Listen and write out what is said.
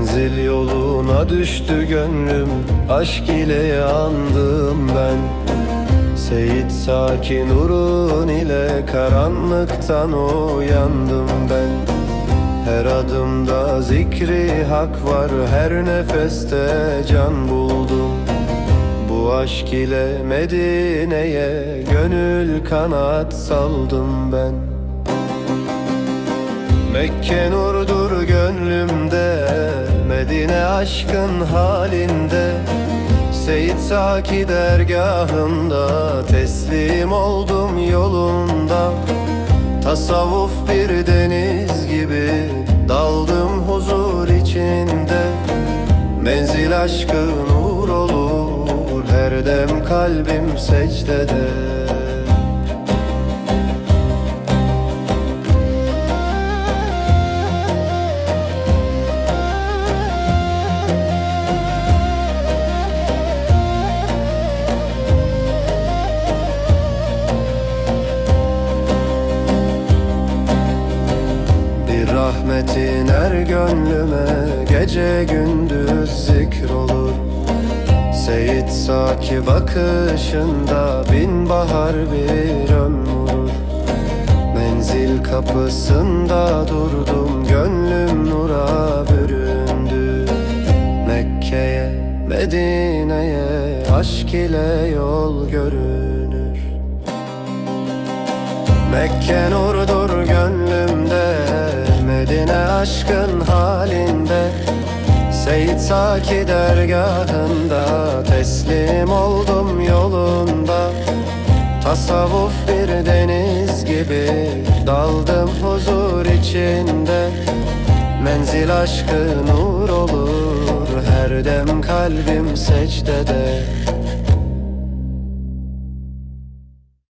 Menzil yoluna düştü gönlüm Aşk ile yandım ben. Seyit sakin urun ile Karanlıktan uyandım ben. Her adımda zikri hak var Her nefeste can buldum. Bu aşk ile Medine'ye Gönül kanat saldım ben. Mekke nurdur gönlümde aşkın halinde. Seyit Saki dergahında Teslim oldum yolunda. Tasavvuf bir deniz gibi Daldım huzur içinde. Menzil aşkı nur olur Her dem kalbim secdede rahmetin er gönlüme Gece gündüz zikr olur. Seyit Saki bakışında Bin bahar bir ömür Menzil kapısında durdum Gönlüm nura büründü. Mekke'ye, Medine'ye Aşk ile yol görünür. Mekke gönlümde Medine aşkın halinde. Seyit Saki dergahında Teslim oldum yolunda. Tasavvuf bir deniz gibi Daldım huzur içinde. Menzil aşkı nur olur Her dem kalbim secdede